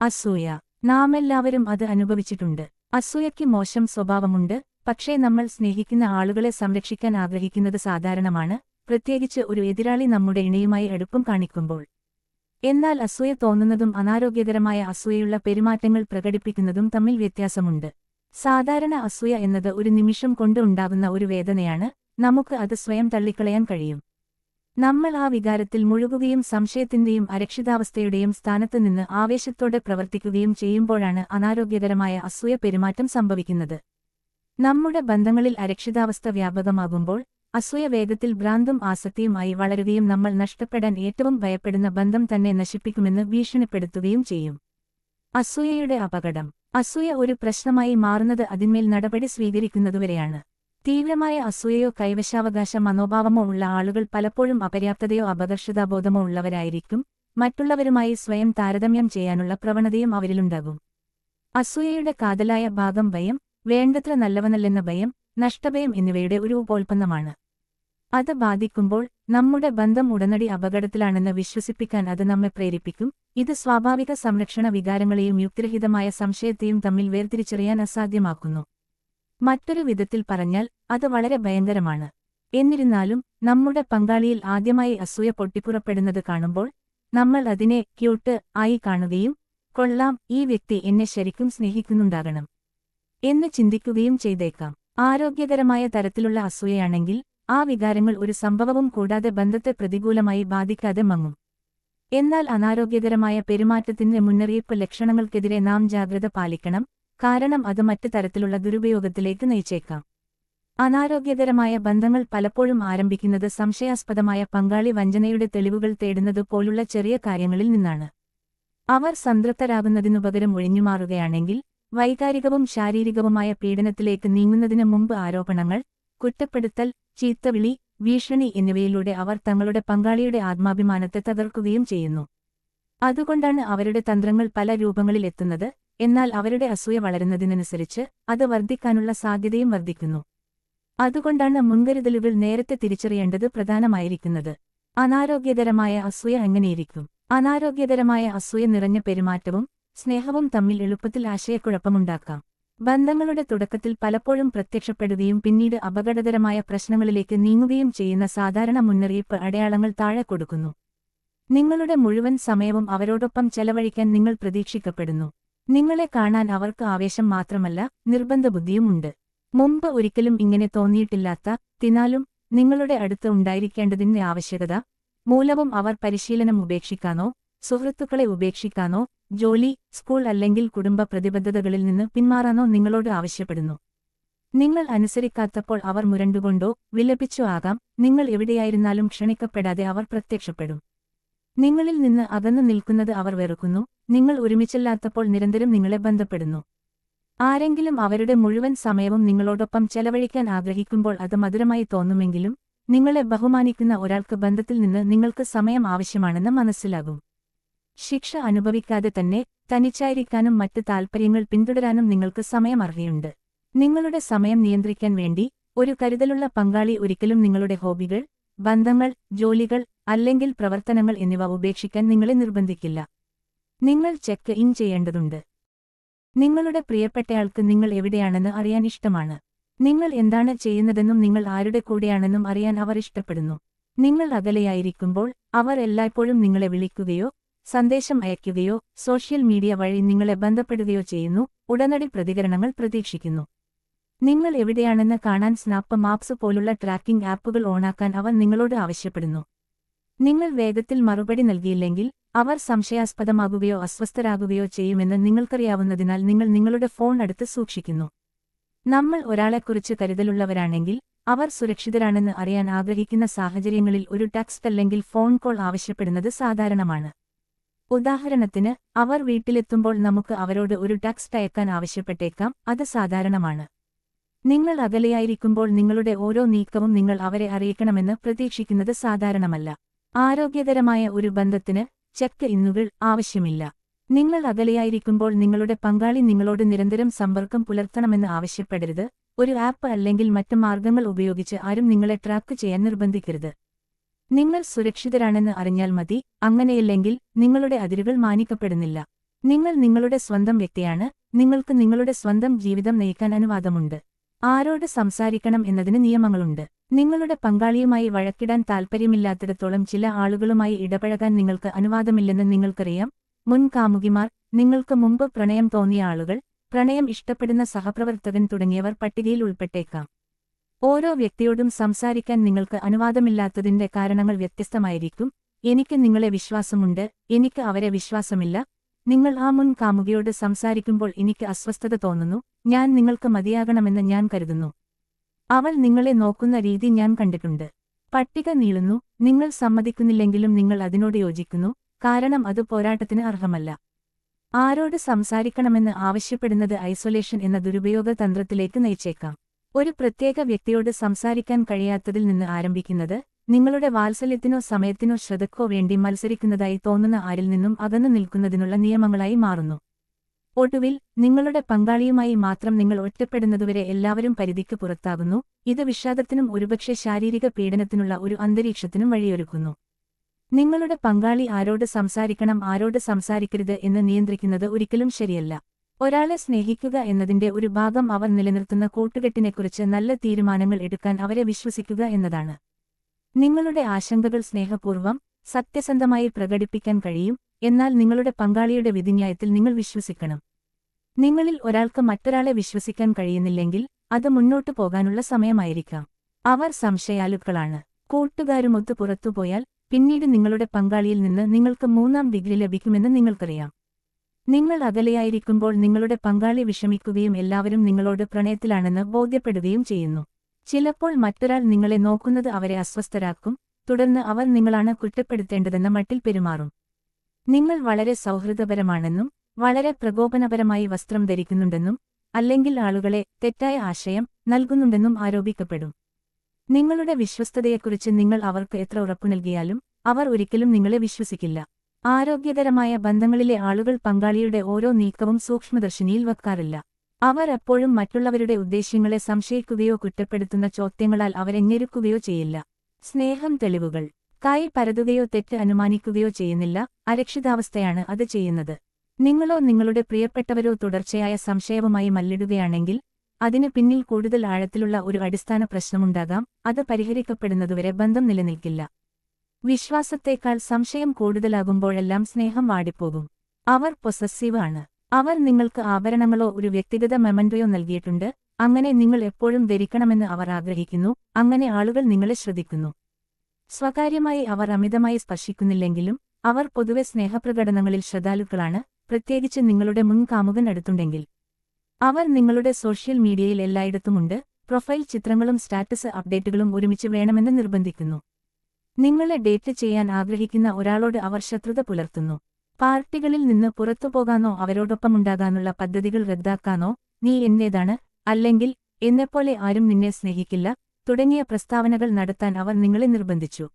അസൂയ. നാമെല്ലാവരും അത് അനുഭവിച്ചിട്ടുണ്ട്. അസൂയയ്ക്ക് മോശം സ്വഭാവമുണ്ട്. പക്ഷേ നമ്മൾ സ്നേഹിക്കുന്ന ആളുകളെ സംരക്ഷിക്കാൻ ആഗ്രഹിക്കുന്നത് സാധാരണമാണ്. പ്രത്യേകിച്ച് ഒരു എതിരാളി നമ്മുടെ ഇണയുമായി അടുപ്പം കാണിക്കുമ്പോൾ. എന്നാൽ അസൂയ തോന്നുന്നതും അനാരോഗ്യകരമായ അസൂയയുള്ള പെരുമാറ്റങ്ങൾ പ്രകടിപ്പിക്കുന്നതും തമ്മിൽ വ്യത്യാസമുണ്ട്. സാധാരണ അസൂയ എന്നത് ഒരു നിമിഷം കൊണ്ട് ഉണ്ടാകുന്ന ഒരു വേദനയാണ്. നമുക്ക് അത് സ്വയം തള്ളിക്കളയാൻ കഴിയും. നമ്മൾ ആ വികാരത്തിൽ മുഴുകുകയും സംശയത്തിന്റെയും അരക്ഷിതാവസ്ഥയുടെയും സ്ഥാനത്ത് നിന്ന് ആവേശത്തോടെ പ്രവർത്തിക്കുകയും ചെയ്യുമ്പോഴാണ് അനാരോഗ്യകരമായ അസൂയ പെരുമാറ്റം സംഭവിക്കുന്നത്. നമ്മുടെ ബന്ധങ്ങളിൽ അരക്ഷിതാവസ്ഥ വ്യാപകമാകുമ്പോൾ അസൂയ വേഗത്തിൽ ഭ്രാന്തും ആസക്തിയുമായി വളരുകയും നമ്മൾ നഷ്ടപ്പെടാൻ ഏറ്റവും ഭയപ്പെടുന്ന ബന്ധം തന്നെ നശിപ്പിക്കുമെന്ന് ഭീഷണിപ്പെടുത്തുകയും ചെയ്യും. അസൂയയുടെ അപകടം. അസൂയ ഒരു പ്രശ്നമായി മാറുന്നത് അതിന്മേൽ നടപടി സ്വീകരിക്കുന്നതുവരെയാണ്. തീവ്രമായ അസൂയയോ കൈവശാവകാശ മനോഭാവമോ ഉള്ള ആളുകൾ പലപ്പോഴും അപര്യാപ്തതയോ അപകർഷതാബോധമോ ഉള്ളവരായിരിക്കും. മറ്റുള്ളവരുമായി സ്വയം താരതമ്യം ചെയ്യാനുള്ള പ്രവണതയും അവരിലുണ്ടാകും. അസൂയയുടെ കാതലായ ഭാഗം ഭയം വേണ്ടത്ര നല്ലവനല്ലെന്ന ഭയം നഷ്ടഭയം എന്നിവയുടെ ഒരു ഉപോൽപ്പന്നമാണ്. അത് ബാധിക്കുമ്പോൾ നമ്മുടെ ബന്ധം ഉടനടി അപകടത്തിലാണെന്ന് വിശ്വസിപ്പിക്കാൻ അത് നമ്മെ പ്രേരിപ്പിക്കും. ഇത് സ്വാഭാവിക സംരക്ഷണ വികാരങ്ങളെയും യുക്തിരഹിതമായ സംശയത്തെയും തമ്മിൽ വേർതിരിച്ചറിയാൻ അസാധ്യമാക്കുന്നു. മറ്റൊരു വിധത്തിൽ പറഞ്ഞാൽ അത് വളരെ ഭയങ്കരമാണ്. എന്നിരുന്നാലും നമ്മുടെ പങ്കാളിയിൽ ആദ്യമായി അസൂയ പൊട്ടിപ്പുറപ്പെടുന്നത് കാണുമ്പോൾ നമ്മൾ അതിനെ ക്യൂട്ട് ആയി കാണുകയും കൊള്ളാം ഈ വ്യക്തി എന്നെ ശരിക്കും സ്നേഹിക്കുന്നുണ്ടാകണം എന്ന് ചിന്തിക്കുകയും ചെയ്തേക്കാം. ആരോഗ്യകരമായ തരത്തിലുള്ള അസൂയയാണെങ്കിൽ ആ വികാരങ്ങൾ ഒരു സംഭവവും കൂടാതെ ബന്ധത്തെ പ്രതികൂലമായി ബാധിക്കാതെ മങ്ങും. എന്നാൽ അനാരോഗ്യകരമായ പെരുമാറ്റത്തിന്റെ മുന്നറിയിപ്പ് ലക്ഷണങ്ങൾക്കെതിരെ നാം ജാഗ്രത പാലിക്കണം കാരണം അത് മറ്റ് തരത്തിലുള്ള ദുരുപയോഗത്തിലേക്ക് നയിച്ചേക്കാം. അനാരോഗ്യകരമായ ബന്ധങ്ങൾ പലപ്പോഴും ആരംഭിക്കുന്നത് സംശയാസ്പദമായ പങ്കാളി വഞ്ചനയുടെ തെളിവുകൾ തേടുന്നത് പോലുള്ള ചെറിയ കാര്യങ്ങളിൽ നിന്നാണ്. അവർ സംതൃപ്തരാകുന്നതിനുപകരം ഒഴിഞ്ഞുമാറുകയാണെങ്കിൽ വൈകാരികവും ശാരീരികവുമായ പീഡനത്തിലേക്ക് നീങ്ങുന്നതിന് മുമ്പ് ആരോപണങ്ങൾ കുറ്റപ്പെടുത്തൽ ചീത്തവിളി ഭീഷണി എന്നിവയിലൂടെ അവർ തങ്ങളുടെ പങ്കാളിയുടെ ആത്മാഭിമാനത്തെ തകർക്കുകയും ചെയ്യുന്നു. അതുകൊണ്ടാണ് അവരുടെ തന്ത്രങ്ങൾ പല രൂപങ്ങളിൽ എത്തുന്നത് എന്നാൽ അവരുടെ അസൂയ വളരുന്നതിനനുസരിച്ച് അത് വർദ്ധിക്കാനുള്ള സാധ്യതയും വർദ്ധിക്കുന്നു. അതുകൊണ്ടാണ് മുൻകരുതലുകൾ നേരത്തെ തിരിച്ചറിയേണ്ടത് പ്രധാനമായിരിക്കുന്നത്. അനാരോഗ്യകരമായ അസൂയ എങ്ങനെയിരിക്കും? അനാരോഗ്യകരമായ അസൂയ നിറഞ്ഞ പെരുമാറ്റവും സ്നേഹവും തമ്മിൽ എളുപ്പത്തിൽ ആശയക്കുഴപ്പമുണ്ടാക്കാം. ബന്ധങ്ങളുടെ തുടക്കത്തിൽ പലപ്പോഴും പ്രത്യക്ഷപ്പെടുകയും പിന്നീട് അപകടകരമായ പ്രശ്നങ്ങളിലേക്ക് നീങ്ങുകയും ചെയ്യുന്ന സാധാരണ മുന്നറിയിപ്പ് അടയാളങ്ങൾ താഴെ കൊടുക്കുന്നു. നിങ്ങളുടെ മുഴുവൻ സമയവും അവരോടൊപ്പം ചെലവഴിക്കാൻ നിങ്ങൾ പ്രതീക്ഷിക്കപ്പെടുന്നു. നിങ്ങളെ കാണാൻ അവർക്ക് ആവേശം മാത്രമല്ല നിർബന്ധബുദ്ധിയുമുണ്ട് മുമ്പ് ഒരിക്കലും ഇങ്ങനെ തോന്നിയിട്ടില്ലാത്ത തിനാലും നിങ്ങളുടെ അടുത്ത് ഉണ്ടായിരിക്കേണ്ടതിന്റെ ആവശ്യകത മൂലവും അവർ പരിശീലനം ഉപേക്ഷിക്കാനോ സുഹൃത്തുക്കളെ ഉപേക്ഷിക്കാനോ ജോലി സ്കൂൾ അല്ലെങ്കിൽ കുടുംബ പ്രതിബദ്ധതകളിൽ നിന്ന് പിന്മാറാനോ നിങ്ങളോട് ആവശ്യപ്പെടുന്നു. നിങ്ങൾ അനുസരിക്കാത്തപ്പോൾ അവർ മുരണ്ടുകൊണ്ടോ വിലപിച്ചോ ആകാം നിങ്ങൾ എവിടെയായിരുന്നാലും ക്ഷണിക്കപ്പെടാതെ അവർ പ്രത്യക്ഷപ്പെടും. നിങ്ങളിൽ നിന്ന് അകന്നു നിൽക്കുന്നത് അവർ വെറുക്കുന്നു നിങ്ങൾ ഒരുമിച്ചല്ലാത്തപ്പോൾ നിരന്തരം നിങ്ങളെ ബന്ധപ്പെടുന്നു. ആരെങ്കിലും അവരുടെ മുഴുവൻ സമയവും നിങ്ങളോടൊപ്പം ചെലവഴിക്കാൻ ആഗ്രഹിക്കുമ്പോൾ അത് മധുരമായി തോന്നുമെങ്കിലും നിങ്ങളെ ബഹുമാനിക്കുന്ന ഒരാൾക്ക് ബന്ധത്തിൽ നിന്ന് നിങ്ങൾക്ക് സമയം ആവശ്യമാണെന്ന് മനസ്സിലാകും. ശിക്ഷ അനുഭവിക്കാതെ തന്നെ തനിച്ചായിരിക്കാനും മറ്റ് താൽപ്പര്യങ്ങൾ പിന്തുടരാനും നിങ്ങൾക്ക് സമയം അറിയുണ്ട് നിങ്ങളുടെ സമയം നിയന്ത്രിക്കാൻ വേണ്ടി ഒരു കരുതലുള്ള പങ്കാളി ഒരിക്കലും നിങ്ങളുടെ ഹോബികൾ ബന്ധങ്ങൾ ജോലികൾ അല്ലെങ്കിൽ പ്രവർത്തനങ്ങൾ എന്നിവ ഉപേക്ഷിക്കാൻ നിങ്ങളെ നിർബന്ധിക്കില്ല. നിങ്ങൾ ചെക്ക് ഇൻ ചെയ്യേണ്ടതുണ്ട്. നിങ്ങളുടെ പ്രിയപ്പെട്ടയാൾക്ക് നിങ്ങൾ എവിടെയാണെന്ന് അറിയാൻ ഇഷ്ടമാണ്. നിങ്ങൾ എന്താണ് ചെയ്യുന്നതെന്നും നിങ്ങൾ ആരുടെ കൂടെയാണെന്നും അറിയാൻ അവർ ഇഷ്ടപ്പെടുന്നു. നിങ്ങൾ അകലെയായിരിക്കുമ്പോൾ അവർ എല്ലായ്പ്പോഴും നിങ്ങളെ വിളിക്കുകയോ സന്ദേശം അയയ്ക്കുകയോ സോഷ്യൽ മീഡിയ വഴി നിങ്ങളെ ബന്ധപ്പെടുകയോ ചെയ്യുന്നു ഉടനടി പ്രതികരണങ്ങൾ പ്രതീക്ഷിക്കുന്നു. നിങ്ങൾ എവിടെയാണെന്ന് കാണാൻ സ്നാപ്പ് മാപ്സ് പോലുള്ള ട്രാക്കിംഗ് ആപ്പുകൾ ഓണാക്കാൻ അവർ നിങ്ങളോട് ആവശ്യപ്പെടുന്നു. നിങ്ങൾ വേഗത്തിൽ മറുപടി നൽകിയില്ലെങ്കിൽ അവർ സംശയാസ്പദമാകുകയോ അസ്വസ്ഥരാകുകയോ ചെയ്യുമെന്ന് നിങ്ങൾക്കറിയാവുന്നതിനാൽ നിങ്ങൾ നിങ്ങളുടെ ഫോൺ അടുത്ത് സൂക്ഷിക്കുന്നു. നമ്മൾ ഒരാളെക്കുറിച്ച് കരുതലുള്ളവരാണെങ്കിൽ അവർ സുരക്ഷിതരാണെന്ന് അറിയാൻ ആഗ്രഹിക്കുന്ന സാഹചര്യങ്ങളിൽ ഒരു ടെക്സ്റ്റ് അല്ലെങ്കിൽ ഫോൺ കോൾ ആവശ്യപ്പെടുന്നത് സാധാരണമാണ്. ഉദാഹരണത്തിന് അവർ വീട്ടിലെത്തുമ്പോൾ നമുക്ക് അവരോട് ഒരു ടെക്സ്റ്റ് അയക്കാൻ ആവശ്യപ്പെട്ടേക്കാം അത് സാധാരണമാണ്. നിങ്ങൾ അകലെയായിരിക്കുമ്പോൾ നിങ്ങളുടെ ഓരോ നീക്കവും നിങ്ങൾ അവരെ അറിയിക്കണമെന്ന് പ്രതീക്ഷിക്കുന്നത് സാധാരണമല്ല. ആരോഗ്യകരമായ ഒരു ബന്ധത്തിന് ചെക്ക് ഇന്നുകൾ ആവശ്യമില്ല. നിങ്ങൾ അകലെയായിരിക്കുമ്പോൾ നിങ്ങളുടെ പങ്കാളി നിങ്ങളോട് നിരന്തരം സമ്പർക്കം പുലർത്തണമെന്ന് ആവശ്യപ്പെടരുത്. ഒരു ആപ്പ് അല്ലെങ്കിൽ മറ്റ് മാർഗങ്ങൾ ഉപയോഗിച്ച് ആരും നിങ്ങളെ ട്രാക്ക് ചെയ്യാൻ നിർബന്ധിക്കരുത്. നിങ്ങൾ സുരക്ഷിതരാണെന്ന് അറിഞ്ഞാൽ മതി. അങ്ങനെയല്ലെങ്കിൽ നിങ്ങളുടെ അതിരുകൾ മാനിക്കപ്പെടുന്നില്ല. നിങ്ങൾ നിങ്ങളുടെ സ്വന്തം വ്യക്തിയാണ്. നിങ്ങൾക്ക് നിങ്ങളുടെ സ്വന്തം ജീവിതം നയിക്കാൻ അനുവാദമുണ്ട്. ആരോട് സംസാരിക്കണം എന്നതിന് നിയമങ്ങളുണ്ട്. നിങ്ങളുടെ പങ്കാളിയുമായി വഴക്കിടാൻ താൽപ്പര്യമില്ലാത്തിടത്തോളം ചില ആളുകളുമായി ഇടപഴകാൻ നിങ്ങൾക്ക് അനുവാദമില്ലെന്ന് നിങ്ങൾക്കറിയാം. മുൻ കാമുകിമാർ നിങ്ങൾക്ക് മുമ്പ് പ്രണയം തോന്നിയ ആളുകൾ പ്രണയം ഇഷ്ടപ്പെടുന്ന സഹപ്രവർത്തകൻ തുടങ്ങിയവർ പട്ടികയിൽ ഉൾപ്പെട്ടേക്കാം. ഓരോ വ്യക്തിയോടും സംസാരിക്കാൻ നിങ്ങൾക്ക് അനുവാദമില്ലാത്തതിന്റെ കാരണങ്ങൾ വ്യത്യസ്തമായിരിക്കും. എനിക്ക് നിങ്ങളെ വിശ്വാസമുണ്ട് എനിക്ക് അവരെ വിശ്വാസമില്ല നിങ്ങൾ ആ മുൻ കാമുകിയോട് സംസാരിക്കുമ്പോൾ എനിക്ക് അസ്വസ്ഥത തോന്നുന്നു ഞാൻ നിങ്ങൾക്ക് മതിയാകണമെന്ന് ഞാൻ കരുതുന്നു. അവൾ നിങ്ങളെ നോക്കുന്ന രീതി ഞാൻ കണ്ടിട്ടുണ്ട്. പട്ടിക നീളുന്നു നിങ്ങൾ സമ്മതിക്കുന്നില്ലെങ്കിലും നിങ്ങൾ അതിനോട് യോജിക്കുന്നു കാരണം അത് പോരാട്ടത്തിന് അർഹമല്ല. ആരോട് സംസാരിക്കണമെന്ന് ആവശ്യപ്പെടുന്നത് ഐസൊലേഷൻ എന്ന ദുരുപയോഗ തന്ത്രത്തിലേക്ക് നയിച്ചേക്കാം. ഒരു പ്രത്യേക വ്യക്തിയോട് സംസാരിക്കാൻ കഴിയാത്തതിൽ നിന്ന് ആരംഭിക്കുന്നത് നിങ്ങളുടെ വാത്സല്യത്തിനോ സമയത്തിനോ ശ്രദ്ധക്കോ വേണ്ടി മത്സരിക്കുന്നതായി തോന്നുന്ന ആരിൽ നിന്നും അകന്നു നിൽക്കുന്നതിനുള്ള നിയമങ്ങളായി മാറുന്നു. ഒടുവിൽ നിങ്ങളുടെ പങ്കാളിയുമായി മാത്രം നിങ്ങൾ ഒറ്റപ്പെടുന്നതുവരെ എല്ലാവരും പരിധിക്ക് പുറത്താകുന്നു. ഇത് വിഷാദത്തിനും ഒരുപക്ഷെ ശാരീരിക പീഡനത്തിനുള്ള ഒരു അന്തരീക്ഷത്തിനും വഴിയൊരുക്കുന്നു. നിങ്ങളുടെ പങ്കാളി ആരോട് സംസാരിക്കണം ആരോട് സംസാരിക്കരുത് എന്ന് നിയന്ത്രിക്കുന്നത് ഒരിക്കലും ശരിയല്ല. ഒരാളെ സ്നേഹിക്കുക എന്നതിന്റെ ഒരു ഭാഗം അവർ നിലനിർത്തുന്ന കൂട്ടുകെട്ടിനെക്കുറിച്ച് നല്ല തീരുമാനങ്ങൾ എടുക്കാൻ അവരെ വിശ്വസിക്കുക എന്നതാണ്. നിങ്ങളുടെ ആശങ്കകൾ സ്നേഹപൂർവം സത്യസന്ധമായി പ്രകടിപ്പിക്കാൻ കഴിയും എന്നാൽ നിങ്ങളുടെ പങ്കാളിയുടെ വിധിന്യായത്തിൽ നിങ്ങൾ വിശ്വസിക്കണം. നിങ്ങളിൽ ഒരാൾക്ക് മറ്റൊരാളെ വിശ്വസിക്കാൻ കഴിയുന്നില്ലെങ്കിൽ അത് മുന്നോട്ടു പോകാനുള്ള സമയമായിരിക്കാം. അവർ സംശയാലുക്കളാണ്. കൂട്ടുകാരുമൊത്ത് പുറത്തുപോയാൽ പിന്നീട് നിങ്ങളുടെ പങ്കാളിയിൽ നിന്ന് നിങ്ങൾക്ക് മൂന്നാം ഡിഗ്രി ലഭിക്കുമെന്ന് നിങ്ങൾക്കറിയാം. നിങ്ങൾ അകലെയായിരിക്കുമ്പോൾ നിങ്ങളുടെ പങ്കാളി വിഷമിക്കുകയും എല്ലാവരും നിങ്ങളോട് പ്രണയത്തിലാണെന്ന് ബോധ്യപ്പെടുകയും ചെയ്യുന്നു. ചിലപ്പോൾ മറ്റൊരാൾ നിങ്ങളെ നോക്കുന്നത് അവരെ അസ്വസ്ഥരാക്കും തുടർന്ന് അവർ നിങ്ങളാണ് കുറ്റപ്പെടുത്തേണ്ടതെന്ന മട്ടിൽ പെരുമാറും. നിങ്ങൾ വളരെ സൗഹൃദപരമാണെന്നും വളരെ പ്രകോപനപരമായി വസ്ത്രം ധരിക്കുന്നുണ്ടെന്നും അല്ലെങ്കിൽ ആളുകളെ തെറ്റായ ആശയം നൽകുന്നുണ്ടെന്നും ആരോപിക്കപ്പെടും. നിങ്ങളുടെ വിശ്വസ്തതയെക്കുറിച്ച് നിങ്ങൾ അവർക്ക് എത്ര ഉറപ്പു നൽകിയാലും അവർ ഒരിക്കലും നിങ്ങളെ വിശ്വസിക്കില്ല. ആരോഗ്യകരമായ ബന്ധങ്ങളിലെ ആളുകൾ പങ്കാളിയുടെ ഓരോ നീക്കവും സൂക്ഷ്മദർശിനിയിൽ വെക്കാറില്ല. അവർ എപ്പോഴും മറ്റുള്ളവരുടെ ഉദ്ദേശ്യങ്ങളെ സംശയിക്കുകയോ കുറ്റപ്പെടുത്തുന്ന ചോദ്യങ്ങളാൽ അവരെ ഞെരുക്കുകയോ ചെയ്യില്ല. സ്നേഹം തെളിവുകൾ. കൈ പരതുകയോ തെറ്റ് അനുമാനിക്കുകയോ ചെയ്യുന്നില്ല. അരക്ഷിതാവസ്ഥയാണ് അത് ചെയ്യുന്നത്. നിങ്ങളോ നിങ്ങളുടെ പ്രിയപ്പെട്ടവരോ തുടർച്ചയായ സംശയവുമായി മല്ലിടുകയാണെങ്കിൽ അതിന് പിന്നിൽ കൂടുതൽ ആഴത്തിലുള്ള ഒരു അടിസ്ഥാന പ്രശ്നമുണ്ടാകാം. അത് പരിഹരിക്കപ്പെടുന്നതുവരെ ബന്ധം നിലനിൽക്കില്ല. വിശ്വാസത്തേക്കാൾ സംശയം കൂടുതലാകുമ്പോഴെല്ലാം സ്നേഹം വാടിപ്പോകും. അവർ പൊസസീവ് ആണ്. അവർ നിങ്ങൾക്ക് ആഭരണങ്ങളോ ഒരു വ്യക്തിഗത മെമന്റോയോ നൽകിയിട്ടുണ്ട്. അങ്ങനെ നിങ്ങൾ എപ്പോഴും ധരിക്കണമെന്ന് അവർ ആഗ്രഹിക്കുന്നു. അങ്ങനെ ആളുകൾ നിങ്ങളെ ശ്രദ്ധിക്കുന്നു. സ്വകാര്യമായി അവർ അമിതമായി സ്പർശിക്കുന്നില്ലെങ്കിലും അവർ പൊതുവെ സ്നേഹപ്രകടനങ്ങളിൽ ശ്രദ്ധാലുക്കളാണ്. പ്രത്യേകിച്ച് നിങ്ങളുടെ മുൻ കാമുകൻ അടുത്തുണ്ടെങ്കിൽ. അവർ നിങ്ങളുടെ സോഷ്യൽ മീഡിയയിൽ എല്ലായിടത്തുമുണ്ട് പ്രൊഫൈൽ ചിത്രങ്ങളും സ്റ്റാറ്റസ് അപ്ഡേറ്റുകളും ഒരുമിച്ച് വേണമെന്ന് നിർബന്ധിക്കുന്നു. നിങ്ങളെ ഡേറ്റ് ചെയ്യാൻ ആഗ്രഹിക്കുന്ന ഒരാളോട് അവർ ശത്രുത പുലർത്തുന്നു. പാർട്ടികളിൽ നിന്ന് പുറത്തുപോകാനോ അവരോടൊപ്പമുണ്ടാകാനുള്ള പദ്ധതികൾ റദ്ദാക്കാനോ നീ എന്നേതാണ്? അല്ലെങ്കിൽ എന്നെപ്പോലെ ആരും നിന്നെ സ്നേഹിക്കില്ല. തുടങ്ങിയ പ്രസ്താവനകൾ നടത്താൻ അവർ നിങ്ങളെ നിർബന്ധിച്ചു.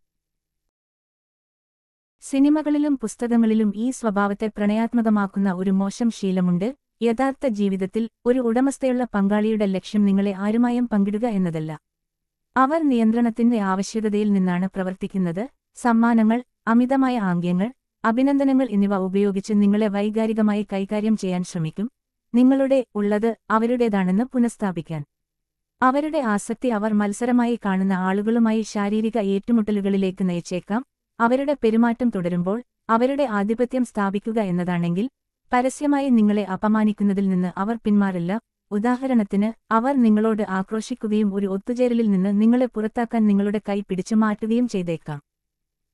സിനിമകളിലും പുസ്തകങ്ങളിലും ഈ സ്വഭാവത്തെ പ്രണയാത്മകമാക്കുന്ന ഒരു മോശം ശീലമുണ്ട്. യഥാർത്ഥ ജീവിതത്തിൽ ഒരു ഉടമസ്ഥയുള്ള പങ്കാളിയുടെ ലക്ഷ്യം നിങ്ങളെ ആരുമായും പങ്കിടുക എന്നതല്ല. അവർ നിയന്ത്രണത്തിന്റെ ആവശ്യകതയിൽ നിന്നാണ് പ്രവർത്തിക്കുന്നത്. സമ്മാനങ്ങൾ അമിതമായ ആംഗ്യങ്ങൾ അഭിനന്ദനങ്ങൾ എന്നിവ ഉപയോഗിച്ച് നിങ്ങളെ വൈകാരികമായി കൈകാര്യം ചെയ്യാൻ ശ്രമിക്കും. നിങ്ങളുടെ ഉള്ളത് അവരുടേതാണെന്ന് പുനഃസ്ഥാപിക്കാൻ. അവരുടെ ആസക്തി അവർ മത്സരമായി കാണുന്ന ആളുകളുമായി ശാരീരിക ഏറ്റുമുട്ടലുകളിലേക്ക് നയിച്ചേക്കാം. അവരുടെ പെരുമാറ്റം തുടരുമ്പോൾ അവരുടെ ആധിപത്യം സ്ഥാപിക്കുക എന്നതാണെങ്കിൽ പരസ്യമായി നിങ്ങളെ അപമാനിക്കുന്നതിൽ നിന്ന് അവർ പിന്മാറില്ല. ഉദാഹരണത്തിന് അവർ നിങ്ങളോട് ആക്രോശിക്കുകയും ഒരു ഒത്തുചേരലിൽ നിന്ന് നിങ്ങളെ പുറത്താക്കാൻ നിങ്ങളുടെ കൈ പിടിച്ചു മാറ്റുകയും ചെയ്തേക്കാം.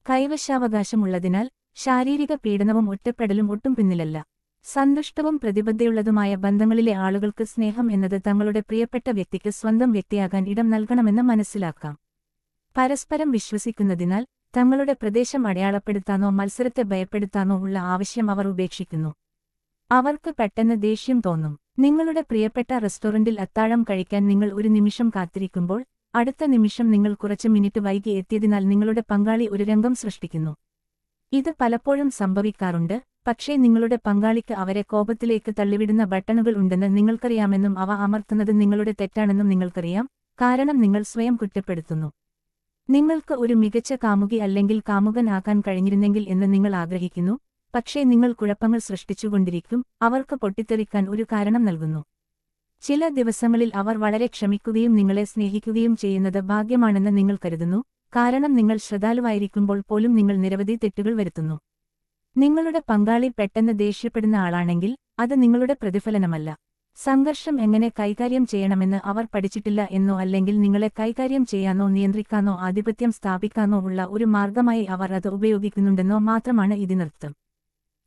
കൈവശാവകാശമുള്ളതിനാൽ ശാരീരിക പീഡനവും ഒറ്റപ്പെടലും ഒട്ടും പിന്നിലല്ല. സന്തുഷ്ടവും പ്രതിബദ്ധയുള്ളതുമായ ബന്ധങ്ങളിലെ ആളുകൾക്ക് സ്നേഹം എന്നത് തങ്ങളുടെ പ്രിയപ്പെട്ട വ്യക്തിക്ക് സ്വന്തം വ്യക്തിയാകാൻ ഇടം നൽകണമെന്ന് മനസ്സിലാക്കാം. പരസ്പരം വിശ്വസിക്കുന്നതിനാൽ തങ്ങളുടെ പ്രദേശം അടയാളപ്പെടുത്താനോ മത്സരത്തെ ഭയപ്പെടുത്താനോ ഉള്ള ആവശ്യം അവർ ഉപേക്ഷിക്കുന്നു. അവർക്ക് പെട്ടെന്ന് ദേഷ്യം തോന്നും. നിങ്ങളുടെ പ്രിയപ്പെട്ട റെസ്റ്റോറന്റിൽ അത്താഴം കഴിക്കാൻ നിങ്ങൾ ഒരു നിമിഷം കാത്തിരിക്കുമ്പോൾ അടുത്ത നിമിഷം നിങ്ങൾ കുറച്ച് മിനിറ്റ് വൈകി എത്തിയതിനാൽ നിങ്ങളുടെ പങ്കാളി ഒരു രംഗം സൃഷ്ടിക്കുന്നു. ഇത് പലപ്പോഴും സംഭവിക്കാറുണ്ട് പക്ഷേ നിങ്ങളുടെ പങ്കാളിക്ക് അവരെ കോപത്തിലേക്ക് തള്ളിവിടുന്ന ബട്ടണുകൾ ഉണ്ടെന്ന് നിങ്ങൾക്കറിയാമെന്നും അവ അമർത്തുന്നത് നിങ്ങളുടെ തെറ്റാണെന്നും നിങ്ങൾക്കറിയാം കാരണം നിങ്ങൾ സ്വയം കുറ്റപ്പെടുത്തുന്നു. നിങ്ങൾക്ക് ഒരു മികച്ച കാമുകി അല്ലെങ്കിൽ കാമുകൻ ആക്കാൻ കഴിഞ്ഞിരുന്നെങ്കിൽ എന്ന് നിങ്ങൾ ആഗ്രഹിക്കുന്നു പക്ഷേ നിങ്ങൾ കുഴപ്പങ്ങൾ സൃഷ്ടിച്ചുകൊണ്ടിരിക്കും അവർക്ക് പൊട്ടിത്തെറിക്കാൻ ഒരു കാരണം നൽകുന്നു. ചില ദിവസങ്ങളിൽ അവർ വളരെ ക്ഷമിക്കുകയും നിങ്ങളെ സ്നേഹിക്കുകയും ചെയ്യുന്നത് ഭാഗ്യമാണെന്ന് നിങ്ങൾ കരുതുന്നു കാരണം നിങ്ങൾ ശ്രദ്ധാലുവായിരിക്കുമ്പോൾ പോലും നിങ്ങൾ നിരവധി തെറ്റുകൾ വരുത്തുന്നു. നിങ്ങളുടെ പങ്കാളി പെട്ടെന്ന് ദേഷ്യപ്പെടുന്ന ആളാണെങ്കിൽ അത് നിങ്ങളുടെ പ്രതിഫലനമല്ല. സംഘർഷം എങ്ങനെ കൈകാര്യം ചെയ്യണമെന്ന് അവർ പഠിച്ചിട്ടില്ല എന്നോ അല്ലെങ്കിൽ നിങ്ങളെ കൈകാര്യം ചെയ്യാനോ നിയന്ത്രിക്കാനോ ആധിപത്യം സ്ഥാപിക്കാനോ ഉള്ള ഒരു മാർഗമായി അവർ അത് ഉപയോഗിക്കുന്നുണ്ടെന്നോ മാത്രമാണ് ഇതിനർത്ഥം.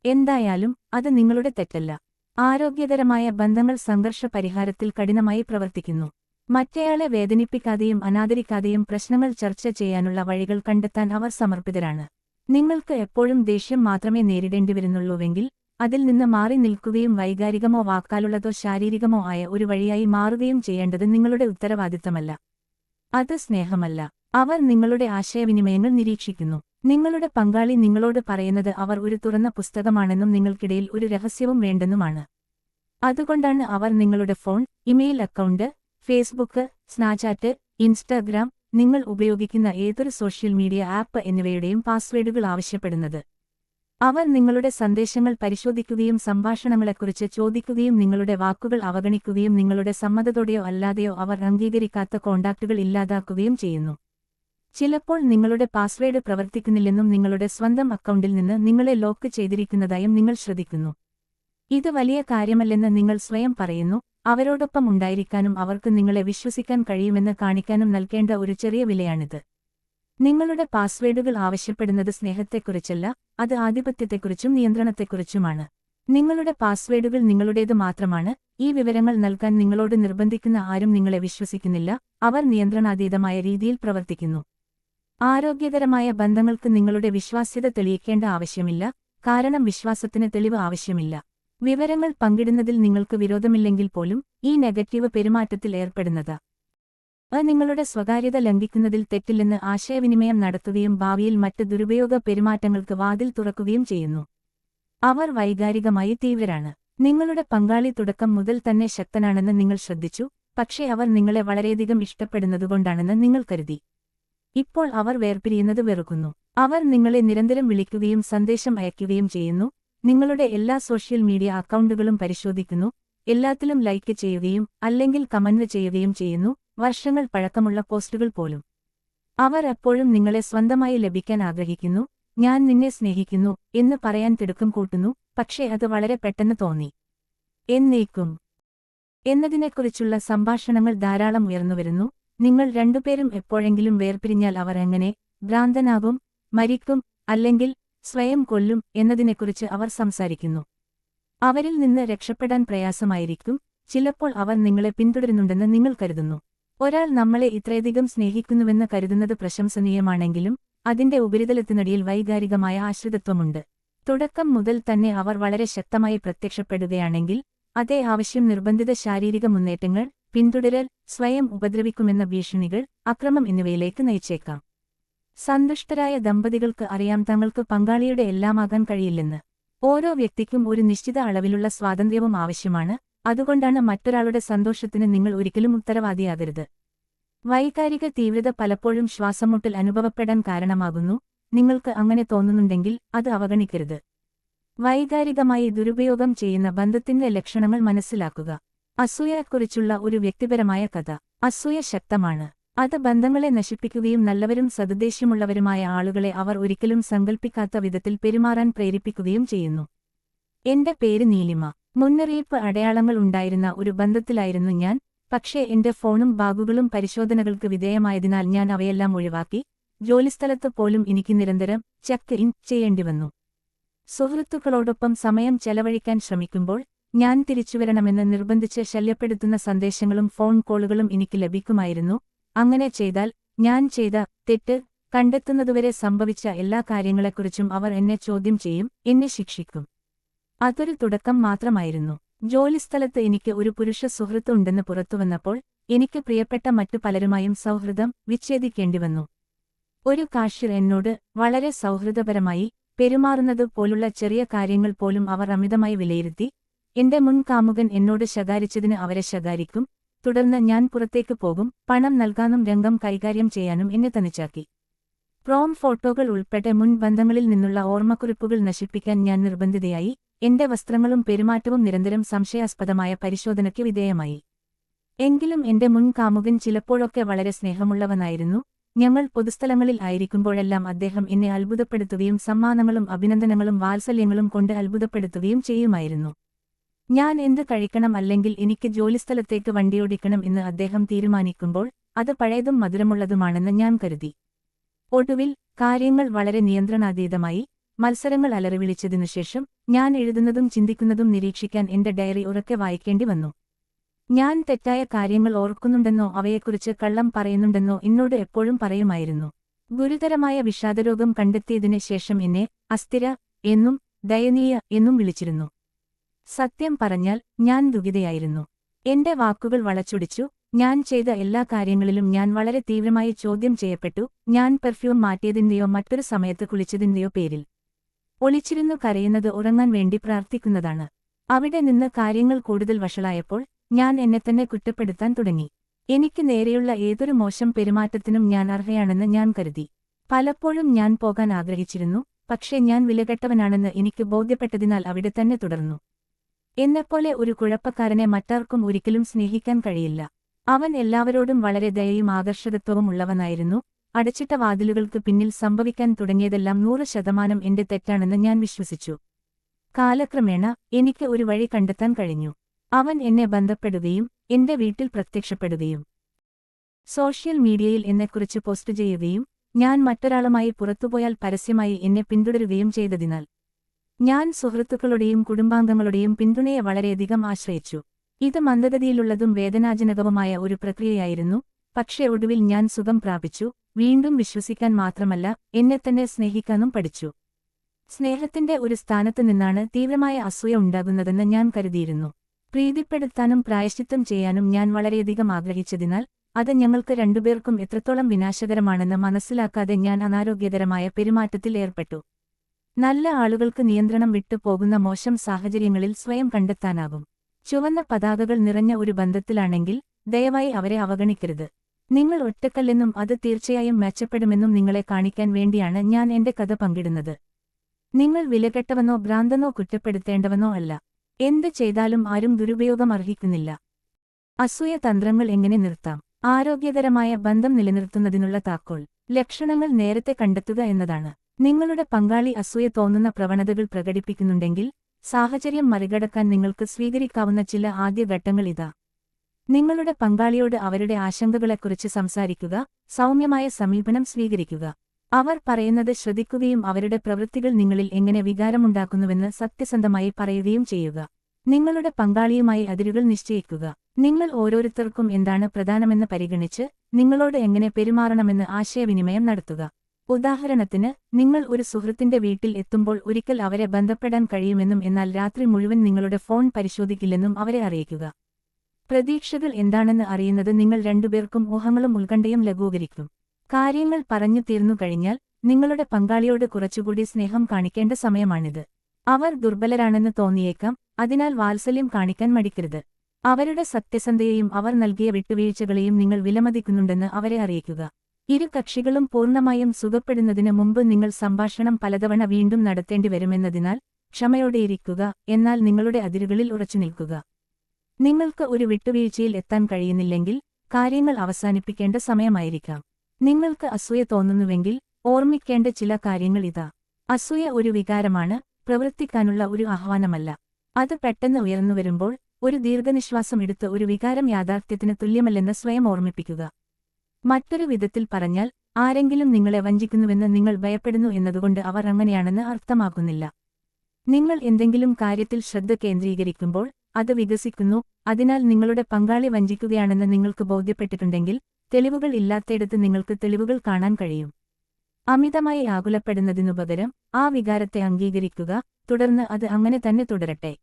എന്തായാലും അത് നിങ്ങളുടെ തെറ്റല്ല. ആരോഗ്യകരമായ ബന്ധങ്ങൾ സംഘർഷ പരിഹാരത്തിൽ കഠിനമായി പ്രവർത്തിക്കുന്നു. മറ്റേയാളെ വേദനിപ്പിക്കാതെയും അനാദരിക്കാതെയും പ്രശ്നങ്ങൾ ചർച്ച ചെയ്യാനുള്ള വഴികൾ കണ്ടെത്താൻ അവർ സമർപ്പിതരാണ്. നിങ്ങൾക്ക് എപ്പോഴും ദേഷ്യം മാത്രമേ നേരിടേണ്ടി വരുന്നുള്ളൂവെങ്കിൽ അതിൽ നിന്ന് മാറി നിൽക്കുകയും വൈകാരികമോ വാക്കാലുള്ളതോ ശാരീരികമോ ആയ ഒരു വഴിയായി മാറുകയും ചെയ്യേണ്ടത് നിങ്ങളുടെ ഉത്തരവാദിത്തമല്ല. അത് സ്നേഹമല്ല. അവർ നിങ്ങളുടെ ആശയവിനിമയങ്ങൾ നിരീക്ഷിക്കുന്നു. നിങ്ങളുടെ പങ്കാളി നിങ്ങളോട് പറയുന്നത് അവർ ഒരു തുറന്ന പുസ്തകമാണെന്നും നിങ്ങൾക്കിടയിൽ ഒരു രഹസ്യവും വേണ്ടെന്നുമാണ്. അതുകൊണ്ടാണ് അവർ നിങ്ങളുടെ phone email account Facebook Snapchat Instagram നിങ്ങൾ ഉപയോഗിക്കുന്ന ഏതൊരു സോഷ്യൽ മീഡിയ ആപ്പ് എന്നിവയുടെയും പാസ്വേഡുകൾ ആവശ്യപ്പെടുന്നത്. അവർ നിങ്ങളുടെ സന്ദേശങ്ങൾ പരിശോധിക്കുകയും സംഭാഷണങ്ങളെക്കുറിച്ച് ചോദിക്കുകയും നിങ്ങളുടെ വാക്കുകൾ അവഗണിക്കുകയും നിങ്ങളുടെ സമ്മതത്തോടെയോ അല്ലാതെയോ അവർ അംഗീകരിക്കാത്ത കോണ്ടാക്റ്റുകൾ ഇല്ലാതാക്കുകയും ചെയ്യുന്നു. ചിലപ്പോൾ നിങ്ങളുടെ പാസ്വേഡ് പ്രവർത്തിക്കുന്നില്ലെന്നും നിങ്ങളുടെ സ്വന്തം അക്കൗണ്ടിൽ നിന്ന് നിങ്ങളെ ലോക്ക് ചെയ്തിരിക്കുന്നതായും നിങ്ങൾ ശ്രദ്ധിക്കുന്നു. ഇത് വലിയ കാര്യമല്ലെന്ന് നിങ്ങൾ സ്വയം പറയുന്നു അവരോടൊപ്പം ഉണ്ടായിരിക്കാനും അവർക്ക് നിങ്ങളെ വിശ്വസിക്കാൻ കഴിയുമെന്ന് കാണിക്കാനും നൽകേണ്ട ഒരു ചെറിയ വിലയാണിത്. നിങ്ങളുടെ പാസ്വേഡുകൾ ആവശ്യപ്പെടുന്നത് സ്നേഹത്തെക്കുറിച്ചല്ല അത് ആധിപത്യത്തെക്കുറിച്ചും നിയന്ത്രണത്തെക്കുറിച്ചുമാണ്. നിങ്ങളുടെ പാസ്വേഡുകൾ നിങ്ങളുടേത് മാത്രമാണ് ഈ വിവരങ്ങൾ നൽകാൻ നിങ്ങളോട് നിർബന്ധിക്കുന്ന ആരും നിങ്ങളെ വിശ്വസിക്കുന്നില്ല അവർ നിയന്ത്രണാതീതമായ രീതിയിൽ പ്രവർത്തിക്കുന്നു. ആരോഗ്യകരമായ ബന്ധങ്ങൾക്ക് നിങ്ങളുടെ വിശ്വാസ്യത തെളിയിക്കേണ്ട ആവശ്യമില്ല കാരണം വിശ്വാസത്തിന് തെളിവ് ആവശ്യമില്ല. വിവരങ്ങൾ പങ്കിടുന്നതിൽ നിങ്ങൾക്ക് വിരോധമില്ലെങ്കിൽ പോലും ഈ നെഗറ്റീവ് പെരുമാറ്റത്തിൽ ഏർപ്പെടുന്നത്. അത് നിങ്ങളുടെ സ്വകാര്യത ലംഘിക്കുന്നതിൽ തെറ്റില്ലെന്ന് ആശയവിനിമയം നടത്തുകയും ഭാവിയിൽ മറ്റ് ദുരുപയോഗ പെരുമാറ്റങ്ങൾക്ക് വാതിൽ തുറക്കുകയും ചെയ്യുന്നു. അവർ വൈകാരികമായി തീവ്രരാണ്. നിങ്ങളുടെ പങ്കാളി തുടക്കം മുതൽ തന്നെ ശക്തനാണെന്ന് നിങ്ങൾ ശ്രദ്ധിച്ചു പക്ഷേ അവർ നിങ്ങളെ വളരെയധികം ഇഷ്ടപ്പെടുന്നതുകൊണ്ടാണെന്ന് നിങ്ങൾ കരുതി. ഇപ്പോൾ അവർ വേർപിരിയുന്നത് വെറുക്കുന്നു. അവർ നിങ്ങളെ നിരന്തരം വിളിക്കുകയും സന്ദേശം അയക്കുകയും ചെയ്യുന്നു നിങ്ങളുടെ എല്ലാ സോഷ്യൽ മീഡിയ അക്കൗണ്ടുകളും പരിശോധിക്കുന്നു എല്ലാത്തിലും ലൈക്ക് ചെയ്യുകയും അല്ലെങ്കിൽ കമന്റ് ചെയ്യുകയും ചെയ്യുന്നു വർഷങ്ങൾ പഴക്കമുള്ള പോസ്റ്റുകൾ പോലും. അവർ എപ്പോഴും നിങ്ങളെ സ്വന്തമായി ലഭിക്കാൻ ആഗ്രഹിക്കുന്നു ഞാൻ നിന്നെ സ്നേഹിക്കുന്നു എന്ന് പറയാൻ തിടുക്കം കൂട്ടുന്നു പക്ഷേ അത് വളരെ പെട്ടെന്ന് തോന്നി. എന്നേക്കും. എന്നതിനെക്കുറിച്ചുള്ള സംഭാഷണങ്ങൾ ധാരാളം ഉയർന്നുവരുന്നു നിങ്ങൾ രണ്ടുപേരും എപ്പോഴെങ്കിലും വേർപിരിഞ്ഞാൽ അവർ എങ്ങനെ ഭ്രാന്തനാകും മരിക്കും അല്ലെങ്കിൽ സ്വയം കൊല്ലും എന്നതിനെക്കുറിച്ച് അവർ സംസാരിക്കുന്നു. അവരിൽ നിന്ന് രക്ഷപ്പെടാൻ പ്രയാസമായിരിക്കും ചിലപ്പോൾ അവർ നിങ്ങളെ പിന്തുടരുന്നുണ്ടെന്ന് നിങ്ങൾ കരുതുന്നു. ഒരാൾ നമ്മളെ ഇത്രയധികം സ്നേഹിക്കുന്നുവെന്ന് കരുതുന്നത് പ്രശംസനീയമാണെങ്കിലും അതിന്റെ ഉപരിതലത്തിനടിയിൽ വൈകാരികമായ ആശ്രിതത്വമുണ്ട്. തുടക്കം മുതൽ തന്നെ അവർ വളരെ ശക്തമായി പ്രത്യക്ഷപ്പെടുകയാണെങ്കിൽ അതേ ആവശ്യം നിർബന്ധിത ശാരീരിക മുന്നേറ്റങ്ങൾ പിന്തുടരൽ സ്വയം ഉപദ്രവിക്കുമെന്ന ഭീഷണികൾ അക്രമം എന്നിവയിലേക്ക് നയിച്ചേക്കാം. സന്തുഷ്ടരായ ദമ്പതികൾക്ക് അറിയാം തങ്ങൾക്ക് പങ്കാളിയുടെ എല്ലാമാകാൻ കഴിയില്ലെന്ന്. ഓരോ വ്യക്തിക്കും ഒരു നിശ്ചിത അളവിലുള്ള സ്വാതന്ത്ര്യവും ആവശ്യമാണ്. അതുകൊണ്ടാണ് മറ്റൊരാളുടെ സന്തോഷത്തിന് നിങ്ങൾ ഒരിക്കലും ഉത്തരവാദിയാകരുത്. വൈകാരിക തീവ്രത പലപ്പോഴും ശ്വാസമുട്ടൽ അനുഭവപ്പെടാൻ കാരണമാകുന്നു. നിങ്ങൾക്ക് അങ്ങനെ തോന്നുന്നുണ്ടെങ്കിൽ അത് അവഗണിക്കരുത്. വൈകാരികമായി ദുരുപയോഗം ചെയ്യുന്ന ബന്ധത്തിന്റെ ലക്ഷണങ്ങൾ മനസ്സിലാക്കുക. അസൂയയെക്കുറിച്ചുള്ള ഒരു വ്യക്തിപരമായ കഥ. അസൂയ ശക്തമാണ്. അത് ബന്ധങ്ങളെ നശിപ്പിക്കുകയും നല്ലവരും സതുദ്ദേശ്യമുള്ളവരുമായ ആളുകളെ അവർ ഒരിക്കലും സങ്കൽപ്പിക്കാത്ത വിധത്തിൽ പെരുമാറാൻ പ്രേരിപ്പിക്കുകയും ചെയ്യുന്നു. എന്റെ പേര് നീലിമ. മുന്നറിയിപ്പ് അടയാളങ്ങൾ ഉണ്ടായിരുന്ന ഒരു ബന്ധത്തിലായിരുന്നു ഞാൻ. പക്ഷേ എന്റെ ഫോണും ബാഗുകളും പരിശോധനകൾക്ക് വിധേയമായതിനാൽ ഞാൻ അവയെല്ലാം ഒഴിവാക്കി. ജോലിസ്ഥലത്ത് പോലും എനിക്ക് നിരന്തരം ചെക്ക് ഇൻ ചെയ്യേണ്ടിവന്നു സുഹൃത്തുക്കളോടൊപ്പം സമയം ചെലവഴിക്കാൻ ശ്രമിക്കുമ്പോൾ ഞാൻ തിരിച്ചുവരണമെന്ന് നിർബന്ധിച്ച് ശല്യപ്പെടുത്തുന്ന സന്ദേശങ്ങളും ഫോൺ കോളുകളും എനിക്ക് ലഭിക്കുമായിരുന്നു. അങ്ങനെ ചെയ്താൽ ഞാൻ ചെയ്ത തെറ്റ് കണ്ടെത്തുന്നതുവരെ സംഭവിച്ച എല്ലാ കാര്യങ്ങളെക്കുറിച്ചും അവർ എന്നെ ചോദ്യം ചെയ്യും എന്നെ ശിക്ഷിക്കും. അതൊരു തുടക്കം മാത്രമായിരുന്നു. ജോലിസ്ഥലത്ത് എനിക്ക് ഒരു പുരുഷ സുഹൃത്ത് ഉണ്ടെന്ന് പുറത്തുവന്നപ്പോൾ എനിക്ക് പ്രിയപ്പെട്ട മറ്റു പലരുമായും സൗഹൃദം വിച്ഛേദിക്കേണ്ടി വന്നു. ഒരു കാഷ്യർ എന്നോട് വളരെ സൗഹൃദപരമായി പെരുമാറുന്നത് പോലുള്ള ചെറിയ കാര്യങ്ങൾ പോലും അവർ അമിതമായി വിലയിരുത്തി എന്റെ മുൻ കാമുകൻ എന്നോട് ശകാരിച്ചതിന് അവരെ ശകാരിക്കും തുടർന്ന് ഞാൻ പുറത്തേക്ക് പോകും പണം നൽകാനും രംഗം കൈകാര്യം ചെയ്യാനും എന്നെ തനിച്ചാക്കി. പ്രോം ഫോട്ടോകൾ ഉൾപ്പെടെ മുൻ ബന്ധങ്ങളിൽ നിന്നുള്ള ഓർമ്മക്കുറിപ്പുകൾ നശിപ്പിക്കാൻ ഞാൻ നിർബന്ധിതയായി എന്റെ വസ്ത്രങ്ങളും പെരുമാറ്റവും നിരന്തരം സംശയാസ്പദമായ പരിശോധനയ്ക്ക് വിധേയമായി. എങ്കിലും എന്റെ മുൻ കാമുകൻ ചിലപ്പോഴൊക്കെ വളരെ സ്നേഹമുള്ളവനായിരുന്നു ഞങ്ങൾ പൊതുസ്ഥലങ്ങളിൽ ആയിരിക്കുമ്പോഴെല്ലാം അദ്ദേഹം എന്നെ അത്ഭുതപ്പെടുത്തുകയും സമ്മാനങ്ങളും അഭിനന്ദനങ്ങളും വാത്സല്യങ്ങളും കൊണ്ട് അത്ഭുതപ്പെടുത്തുകയും ചെയ്യുമായിരുന്നു. ഞാൻ എന്ത് കഴിക്കണം അല്ലെങ്കിൽ എനിക്ക് ജോലിസ്ഥലത്തേക്ക് വണ്ടിയോടിക്കണം എന്ന് അദ്ദേഹം തീരുമാനിക്കുമ്പോൾ അത് പഴയതും മധുരമുള്ളതുമാണെന്ന് ഞാൻ കരുതി. ഒടുവിൽ കാര്യങ്ങൾ വളരെ നിയന്ത്രണാതീതമായി മത്സരങ്ങൾ അലറിവിളിച്ചതിനുശേഷം ഞാൻ എഴുതുന്നതും ചിന്തിക്കുന്നതും നിരീക്ഷിക്കാൻ എന്റെ ഡയറി ഉറക്കെ വായിക്കേണ്ടി വന്നു. ഞാൻ തെറ്റായ കാര്യങ്ങൾ ഓർക്കുന്നുണ്ടെന്നോ അവയെക്കുറിച്ച് കള്ളം പറയുന്നുണ്ടെന്നോ എന്നോട് എപ്പോഴും പറയുമായിരുന്നു. ഗുരുതരമായ വിഷാദരോഗം കണ്ടെത്തിയതിനു ശേഷം എന്നെ അസ്ഥിര എന്നും ദയനീയ എന്നും വിളിച്ചിരുന്നു. സത്യം പറഞ്ഞാൽ ഞാൻ ദുഃഖിതയായിരുന്നു എന്റെ വാക്കുകൾ വളച്ചൊടിച്ചു ഞാൻ ചെയ്ത എല്ലാ കാര്യങ്ങളിലും ഞാൻ വളരെ തീവ്രമായി ചോദ്യം ചെയ്യപ്പെട്ടു ഞാൻ പെർഫ്യൂം മാറ്റിയതിന്റെയോ മറ്റൊരു സമയത്ത് കുളിച്ചതിന്റെയോ പേരിൽ. ഒളിച്ചിരുന്നു കരയുന്നത് ഉറങ്ങാൻ വേണ്ടി പ്രാർത്ഥിക്കുന്നതാണ്. അവിടെ നിന്ന് കാര്യങ്ങൾ കൂടുതൽ വഷളായപ്പോൾ ഞാൻ എന്നെ തന്നെ കുറ്റപ്പെടുത്താൻ തുടങ്ങി. എനിക്ക് നേരെയുള്ള ഏതൊരു മോശം പെരുമാറ്റത്തിനും ഞാൻ അർഹയാണെന്ന് ഞാൻ കരുതി. പലപ്പോഴും ഞാൻ പോകാൻ ആഗ്രഹിച്ചിരുന്നു പക്ഷേ ഞാൻ വിലകെട്ടവനാണെന്ന് എനിക്ക് ബോധ്യപ്പെട്ടതിനാൽ അവിടെ തന്നെ തുടർന്നു. എന്നെപ്പോലെ ഒരു കുഴപ്പക്കാരനെ മറ്റാർക്കും ഒരിക്കലും സ്നേഹിക്കാൻ കഴിയില്ല. അവൻ എല്ലാവരോടും വളരെ ദയയും ആകർഷകത്വവും ഉള്ളവനായിരുന്നു. അടച്ചിട്ട വാതിലുകൾക്ക് പിന്നിൽ സംഭവിക്കാൻ തുടങ്ങിയതെല്ലാം നൂറ് ശതമാനം എന്റെ തെറ്റാണെന്ന് ഞാൻ വിശ്വസിച്ചു. കാലക്രമേണ എനിക്ക് ഒരു വഴി കണ്ടെത്താൻ കഴിഞ്ഞു. അവൻ എന്നെ ബന്ധപ്പെടുകയും എന്റെ വീട്ടിൽ പ്രത്യക്ഷപ്പെടുകയും സോഷ്യൽ മീഡിയയിൽ എന്നെക്കുറിച്ച് പോസ്റ്റ് ചെയ്യുകയും ഞാൻ മറ്റൊരാളുമായി പുറത്തുപോയാൽ പരസ്യമായി എന്നെ പിന്തുടരുകയും ചെയ്തതിനാൽ ഞാൻ സുഹൃത്തുക്കളുടെയും കുടുംബാംഗങ്ങളുടെയും പിന്തുണയെ വളരെയധികം ആശ്രയിച്ചു. ഇത് മന്ദഗതിയിലുള്ളതും വേദനാജനകവുമായ ഒരു പ്രക്രിയയായിരുന്നു. പക്ഷേ ഒടുവിൽ ഞാൻ സുഖം പ്രാപിച്ചു. വീണ്ടും വിശ്വസിക്കാൻ മാത്രമല്ല എന്നെ തന്നെ സ്നേഹിക്കാനും പഠിച്ചു. സ്നേഹത്തിന്റെ ഒരു സ്ഥാനത്തു നിന്നാണ് തീവ്രമായ അസൂയ ഉണ്ടാകുന്നതെന്ന് ഞാൻ കരുതിയിരുന്നു. പ്രീതിപ്പെടുത്താനും പ്രായശ്ചിത്തം ചെയ്യാനും ഞാൻ വളരെയധികം ആഗ്രഹിച്ചതിനാൽ അത് ഞങ്ങൾക്ക് രണ്ടുപേർക്കും എത്രത്തോളം വിനാശകരമാണെന്ന് മനസ്സിലാക്കാതെ ഞാൻ അനാരോഗ്യകരമായ പെരുമാറ്റത്തിൽ ഏർപ്പെട്ടു. നല്ല ആളുകൾക്ക് നിയന്ത്രണം വിട്ടു പോകുന്ന മോശം സാഹചര്യങ്ങളിൽ സ്വയം കണ്ടെത്താനാകും. ചുവന്ന പതാകകൾ നിറഞ്ഞ ഒരു ബന്ധത്തിലാണെങ്കിൽ ദയവായി അവരെ അവഗണിക്കരുത്. നിങ്ങൾ ഒറ്റക്കല്ലെന്നും അത് തീർച്ചയായും മെച്ചപ്പെടുമെന്നും നിങ്ങളെ കാണിക്കാൻ വേണ്ടിയാണ് ഞാൻ എന്റെ കഥ പങ്കിടുന്നത്. നിങ്ങൾ വിലകെട്ടവനോ ഭ്രാന്തനോ കുറ്റപ്പെടുത്തേണ്ടവനോ അല്ല. എന്ത് ചെയ്താലും ആരും ദുരുപയോഗം അർഹിക്കുന്നില്ല. അസൂയ തന്ത്രങ്ങൾ എങ്ങനെ നിർത്താം? ആരോഗ്യകരമായ ബന്ധം നിലനിർത്തുന്നതിനുള്ള താക്കോൽ. ലക്ഷണങ്ങൾ നേരത്തെ കണ്ടെത്തുക എന്നതാണ്. നിങ്ങളുടെ പങ്കാളി അസൂയ തോന്നുന്ന പ്രവണതകൾ പ്രകടിപ്പിക്കുന്നുണ്ടെങ്കിൽ സാഹചര്യം മറികടക്കാൻ നിങ്ങൾക്ക് സ്വീകരിക്കാവുന്ന ചില ആദ്യ ഘട്ടങ്ങൾ ഇതാ. നിങ്ങളുടെ പങ്കാളിയോട് അവരുടെ ആശങ്കകളെക്കുറിച്ച് സംസാരിക്കുക സൗമ്യമായ സമീപനം സ്വീകരിക്കുക. അവർ പറയുന്നത് ശ്രദ്ധിക്കുകയും അവരുടെ പ്രവൃത്തികൾ നിങ്ങളിൽ എങ്ങനെ വികാരമുണ്ടാക്കുന്നുവെന്ന് സത്യസന്ധമായി പറയുകയും ചെയ്യുക. നിങ്ങളുടെ പങ്കാളിയുമായി അതിരുകൾ നിശ്ചയിക്കുക. നിങ്ങൾ ഓരോരുത്തർക്കും എന്താണ് പ്രധാനമെന്ന് പരിഗണിച്ച് നിങ്ങളോട് എങ്ങനെ പെരുമാറണമെന്ന് ആശയവിനിമയം നടത്തുക. ഉദാഹരണത്തിന് നിങ്ങൾ ഒരു സുഹൃത്തിന്റെ വീട്ടിൽ എത്തുമ്പോൾ ഒരിക്കൽ അവരെ ബന്ധപ്പെടാൻ കഴിയുമെന്നും എന്നാൽ രാത്രി മുഴുവൻ നിങ്ങളുടെ ഫോൺ പരിശോധിക്കില്ലെന്നും അവരെ അറിയിക്കുക. പ്രതീക്ഷകൾ എന്താണെന്ന് അറിയുന്നത് നിങ്ങൾ രണ്ടുപേർക്കും ഊഹങ്ങളും ഉത്കണ്ഠയും ലഘൂകരിക്കും. കാര്യങ്ങൾ പറഞ്ഞു തീർന്നു കഴിഞ്ഞാൽ നിങ്ങളുടെ പങ്കാളിയോട് കുറച്ചുകൂടി സ്നേഹം കാണിക്കേണ്ട സമയമാണിത്. അവർ ദുർബലരാണെന്ന് തോന്നിയേക്കാം അതിനാൽ വാത്സല്യം കാണിക്കാൻ മടിക്കരുത്. അവരുടെ സത്യസന്ധയെയും അവർ നൽകിയ വിട്ടുവീഴ്ചകളെയും നിങ്ങൾ വിലമതിക്കുന്നുണ്ടെന്ന് അവരെ അറിയിക്കുക. ഇരു കക്ഷികളും പൂർണമായും സുഖപ്പെടുന്നതിന് മുമ്പ് നിങ്ങൾ സംഭാഷണം പലതവണ വീണ്ടും നടത്തേണ്ടി വരുമെന്നതിനാൽ ക്ഷമയോടെയിരിക്കുക എന്നാൽ നിങ്ങളുടെ അതിരുകളിൽ ഉറച്ചു നിൽക്കുക. നിങ്ങൾക്ക് ഒരു വിട്ടുവീഴ്ചയിൽ എത്താൻ കഴിയുന്നില്ലെങ്കിൽ കാര്യങ്ങൾ അവസാനിപ്പിക്കേണ്ട സമയമായിരിക്കാം. നിങ്ങൾക്ക് അസൂയ തോന്നുന്നുവെങ്കിൽ ഓർമ്മിക്കേണ്ട ചില കാര്യങ്ങൾ ഇതാ. അസൂയ ഒരു വികാരമാണ് പ്രവർത്തിക്കാനുള്ള ഒരു ആഹ്വാനമല്ല. അത് പെട്ടെന്ന് ഉയർന്നുവരുമ്പോൾ ഒരു ദീർഘനിശ്വാസം എടുത്ത് ഒരു വികാരം യാഥാർത്ഥ്യത്തിന് തുല്യമല്ലെന്ന് സ്വയം ഓർമ്മിപ്പിക്കുക. മറ്റൊരു വിധത്തിൽ പറഞ്ഞാൽ ആരെങ്കിലും നിങ്ങളെ വഞ്ചിക്കുന്നുവെന്ന് നിങ്ങൾ ഭയപ്പെടുന്നു എന്നതുകൊണ്ട് അവർ അങ്ങനെയാണെന്ന് അർത്ഥമാക്കുന്നില്ല. നിങ്ങൾ എന്തെങ്കിലും കാര്യത്തിൽ ശ്രദ്ധ കേന്ദ്രീകരിക്കുമ്പോൾ അത് വികസിക്കുന്നു അതിനാൽ നിങ്ങളുടെ പങ്കാളി വഞ്ചിക്കുകയാണെന്ന് നിങ്ങൾക്ക് ബോധ്യപ്പെട്ടിട്ടുണ്ടെങ്കിൽ തെളിവുകൾ ഇല്ലാത്തയിടത്ത് നിങ്ങൾക്ക് തെളിവുകൾ കാണാൻ കഴിയും. അമിതമായി ആകുലപ്പെടുന്നതിനുപകരം ആ വികാരത്തെ അംഗീകരിക്കുക തുടർന്ന് അത് അങ്ങനെ തന്നെ തുടരട്ടെ.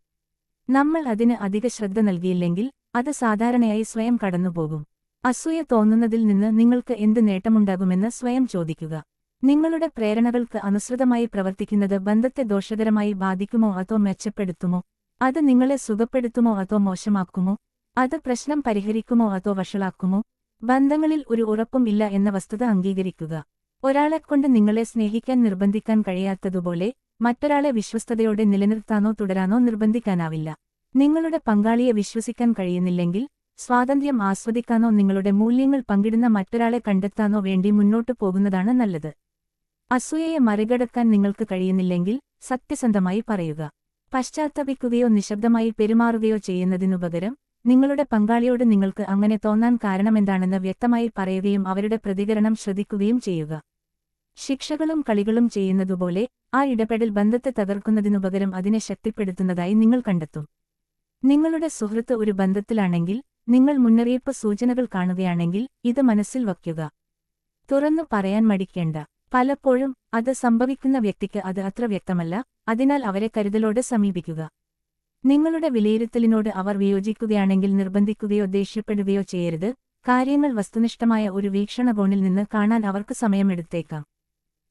നമ്മൾ അതിന് അധിക ശ്രദ്ധ നൽകിയില്ലെങ്കിൽ അത് സാധാരണയായി സ്വയം കടന്നുപോകും. അസൂയ തോന്നുന്നതിൽ നിന്ന് നിങ്ങൾക്ക് എന്ത് നേട്ടമുണ്ടാകുമെന്ന് സ്വയം ചോദിക്കുക. നിങ്ങളുടെ പ്രേരണകൾക്ക് അനുസൃതമായി പ്രവർത്തിക്കുന്നത് ബന്ധത്തെ ദോഷകരമായി ബാധിക്കുമോ അതോ മെച്ചപ്പെടുത്തുമോ? അത് നിങ്ങളെ സുഖപ്പെടുത്തുമോ അതോ മോശമാക്കുമോ? അത് പ്രശ്നം പരിഹരിക്കുമോ അതോ വഷളാക്കുമോ? ബന്ധങ്ങളിൽ ഒരു ഉറപ്പും ഇല്ല എന്ന വസ്തുത അംഗീകരിക്കുക. ഒരാളെക്കൊണ്ട് നിങ്ങളെ സ്നേഹിക്കാൻ നിർബന്ധിക്കാൻ കഴിയാത്തതുപോലെ മറ്റൊരാളെ വിശ്വസ്തതയോടെ നിലനിർത്താനോ തുടരാനോ നിർബന്ധിക്കാനാവില്ല. നിങ്ങളുടെ പങ്കാളിയെ വിശ്വസിക്കാൻ കഴിയുന്നില്ലെങ്കിൽ സ്വാതന്ത്ര്യം ആസ്വദിക്കാനോ നിങ്ങളുടെ മൂല്യങ്ങൾ പങ്കിടുന്ന മറ്റൊരാളെ കണ്ടെത്താനോ വേണ്ടി മുന്നോട്ടു പോകുന്നതാണ് നല്ലത്. അസൂയയെ മറികടക്കാൻ നിങ്ങൾക്ക് കഴിയുന്നില്ലെങ്കിൽ സത്യസന്ധമായി പറയുക. പശ്ചാത്തപിക്കുകയോ നിശബ്ദമായി പെരുമാറുകയോ ചെയ്യുന്നതിനുപകരം നിങ്ങളുടെ പങ്കാളിയോട് നിങ്ങൾക്ക് അങ്ങനെ തോന്നാൻ കാരണമെന്താണെന്ന് വ്യക്തമായി പറയുകയും അവരുടെ പ്രതികരണം ശ്രദ്ധിക്കുകയും ചെയ്യുക. ശിക്ഷകളും കളികളും ചെയ്യുന്നതുപോലെ ആ ഇടപെടൽ ബന്ധത്തെ തകർക്കുന്നതിനുപകരം അതിനെ ശക്തിപ്പെടുത്തുന്നതായി നിങ്ങൾ കണ്ടെത്തും. നിങ്ങളുടെ സുഹൃത്ത് ഒരു ബന്ധത്തിലാണെങ്കിൽ നിങ്ങൾ മുന്നറിയിപ്പ് സൂചനകൾ കാണുകയാണെങ്കിൽ ഇത് മനസ്സിൽ വയ്ക്കുക. തുറന്നു പറയാൻ മടിക്കേണ്ട. പലപ്പോഴും അത് സംഭവിക്കുന്ന വ്യക്തിക്ക് അത് അത്ര വ്യക്തമല്ല അതിനാൽ അവരെ കരുതലോടെ സമീപിക്കുക. നിങ്ങളുടെ വിലയിരുത്തലിനോട് അവർ വിയോജിക്കുകയാണെങ്കിൽ നിർബന്ധിക്കുകയോ ദേഷ്യപ്പെടുകയോ ചെയ്യരുത്. കാര്യങ്ങൾ വസ്തുനിഷ്ഠമായ ഒരു വീക്ഷണകോണിൽ നിന്ന് കാണാൻ അവർക്ക് സമയമെടുത്തേക്കാം.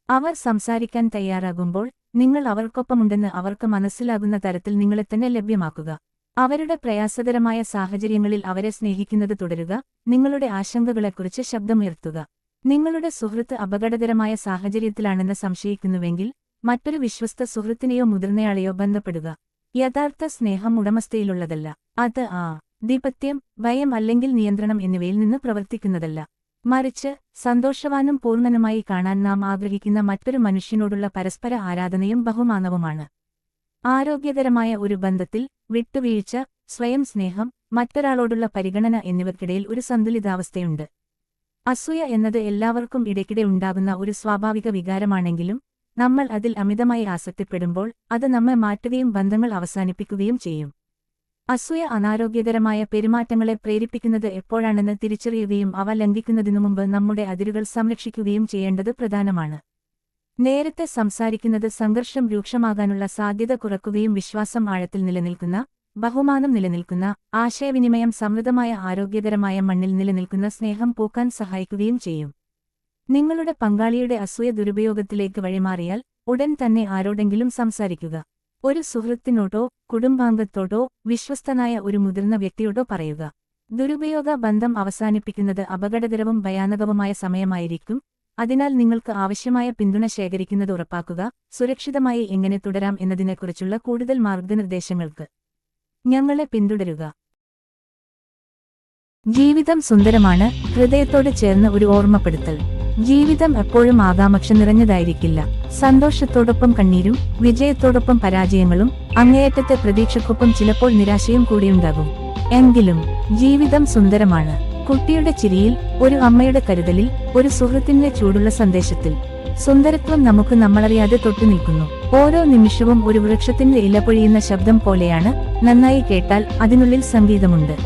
അവർ സംസാരിക്കാൻ തയ്യാറാകുമ്പോൾ നിങ്ങൾ അവർക്കൊപ്പമുണ്ടെന്ന് അവർക്ക് മനസ്സിലാകുന്ന തരത്തിൽ നിങ്ങളെത്തന്നെ ലഭ്യമാക്കുക. അവരുടെ പ്രയാസകരമായ സാഹചര്യങ്ങളിൽ അവരെ സ്നേഹിക്കുന്നത് തുടരുക നിങ്ങളുടെ ആശങ്കകളെക്കുറിച്ച് ശബ്ദമുയർത്തുക. നിങ്ങളുടെ സുഹൃത്ത് അപകടകരമായ സാഹചര്യത്തിലാണെന്ന് സംശയിക്കുന്നുവെങ്കിൽ മറ്റൊരു വിശ്വസ്ത സുഹൃത്തിനെയോ മുതിർന്നയാളെയോ ബന്ധപ്പെടുക. യഥാർത്ഥ സ്നേഹം ഉടമസ്ഥയിലുള്ളതല്ല. അത് ആ ദീപത്യം ഭയം അല്ലെങ്കിൽ നിയന്ത്രണം എന്നിവയിൽ നിന്ന് പ്രവർത്തിക്കുന്നതല്ല. മറിച്ച് സന്തോഷവാനും പൂർണനുമായി കാണാൻ നാം ആഗ്രഹിക്കുന്ന മറ്റൊരു മനുഷ്യനോടുള്ള പരസ്പര ആരാധനയും ബഹുമാനവുമാണ്. ആരോഗ്യകരമായ ഒരു ബന്ധത്തിൽ വിട്ടുവീഴ്ച സ്വയം സ്നേഹം മറ്റൊരാളോടുള്ള പരിഗണന എന്നിവർക്കിടയിൽ ഒരു സന്തുലിതാവസ്ഥയുണ്ട്. അസൂയ എന്നത് എല്ലാവർക്കും ഇടയ്ക്കിടെ ഉണ്ടാകുന്ന ഒരു സ്വാഭാവിക വികാരമാണെങ്കിലും നമ്മൾ അതിൽ അമിതമായി ആസക്തിപ്പെടുമ്പോൾ അത് നമ്മെ മാറ്റുകയും ബന്ധങ്ങൾ അവസാനിപ്പിക്കുകയും ചെയ്യും. അസൂയ അനാരോഗ്യകരമായ പെരുമാറ്റങ്ങളെ പ്രേരിപ്പിക്കുന്നത് എപ്പോഴാണെന്ന് തിരിച്ചറിയുകയും അവ ലംഘിക്കുന്നതിനു മുമ്പ് നമ്മുടെ അതിരുകൾ സംരക്ഷിക്കുകയും ചെയ്യേണ്ടത് പ്രധാനമാണ്. നേരത്തെ സംസാരിക്കുന്നത് സംഘർഷം രൂക്ഷമാകാനുള്ള സാധ്യത കുറക്കുകയും വിശ്വാസം ആഴത്തിൽ നിലനിൽക്കുന്ന ബഹുമാനം നിലനിൽക്കുന്ന ആശയവിനിമയം സമൃദ്ധമായ ആരോഗ്യകരമായ മണ്ണിൽ നിലനിൽക്കുന്ന സ്നേഹം പൂക്കാൻ സഹായിക്കുകയും ചെയ്യും. നിങ്ങളുടെ പങ്കാളിയുടെ അസൂയ ദുരുപയോഗത്തിലേക്ക് വഴിമാറിയാൽ ഉടൻ തന്നെ ആരോടെങ്കിലും സംസാരിക്കുക. ഒരു സുഹൃത്തിനോടോ കുടുംബാംഗത്തോടോ വിശ്വസ്തനായ ഒരു മുതിർന്ന വ്യക്തിയോടോ പറയുക. ദുരുപയോഗ ബന്ധം അവസാനിപ്പിക്കുന്നത് അപകടകരവും ഭയാനകവുമായ സമയമായിരിക്കും. അതിനാൽ നിങ്ങൾക്ക് ആവശ്യമായ പിന്തുണ ശേഖരിക്കുന്നത് ഉറപ്പാക്കുക സുരക്ഷിതമായി എങ്ങനെ തുടരാം എന്നതിനെക്കുറിച്ചുള്ള കൂടുതൽ മാർഗനിർദ്ദേശങ്ങൾക്ക് ഞങ്ങളെ പിന്തുടരുക. ജീവിതം സുന്ദരമാണ് ഹൃദയത്തോട് ചേർന്ന് ഒരു ഓർമ്മപ്പെടുത്തൽ. ജീവിതം എപ്പോഴും ആകാംക്ഷ നിറഞ്ഞതായിരിക്കില്ല. സന്തോഷത്തോടൊപ്പം കണ്ണീരും വിജയത്തോടൊപ്പം പരാജയങ്ങളും അങ്ങേയറ്റത്തെ പ്രതീക്ഷക്കൊപ്പം ചിലപ്പോൾ നിരാശയും കൂടിയുണ്ടാകും. എങ്കിലും ജീവിതം സുന്ദരമാണ്. കുട്ടിയുടെ ചിരിയിൽ ഒരു അമ്മയുടെ കരുതലിൽ ഒരു സുഹൃത്തിന്റെ ചൂടുള്ള സന്ദേശത്തിൽ. സുന്ദരത്വം നമുക്ക് നമ്മളറിയാതെ തൊട്ടു നിൽക്കുന്നു. ഓരോ നിമിഷവും ഒരു വൃക്ഷത്തിന്റെ ഇല പൊഴിയുന്ന ശബ്ദം പോലെയാണ് നന്നായി കേട്ടാൽ അതിനുള്ളിൽ സംഗീതമുണ്ട്.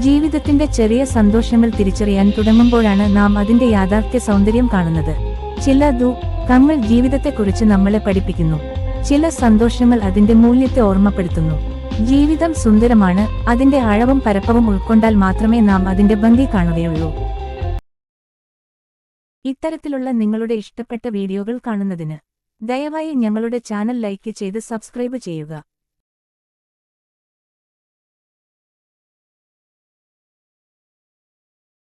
ജീവിതത്തിന്റെ ചെറിയ സന്തോഷങ്ങൾ തിരിച്ചറിയാൻ തുടങ്ങുമ്പോഴാണ് നാം അതിന്റെ യാഥാർത്ഥ്യ സൗന്ദര്യം കാണുന്നത്. ചില ദു കങ്ങൾ ജീവിതത്തെക്കുറിച്ച് നമ്മളെ പഠിപ്പിക്കുന്നു. ചില സന്തോഷങ്ങൾ അതിന്റെ മൂല്യത്തെ ഓർമ്മപ്പെടുത്തുന്നു. ജീവിതം സുന്ദരമാണ്. അതിന്റെ ആഴവും പരപ്പവും ഉൾക്കൊണ്ടാൽ മാത്രമേ നാം അതിന്റെ ഭംഗി കാണുകയുള്ളൂ. ഇത്തരത്തിലുള്ള നിങ്ങളുടെ ഇഷ്ടപ്പെട്ട വീഡിയോകൾ കാണുന്നതിന് ദയവായി ഞങ്ങളുടെ ചാനൽ ലൈക്ക് ചെയ്ത് സബ്സ്ക്രൈബ് ചെയ്യുക.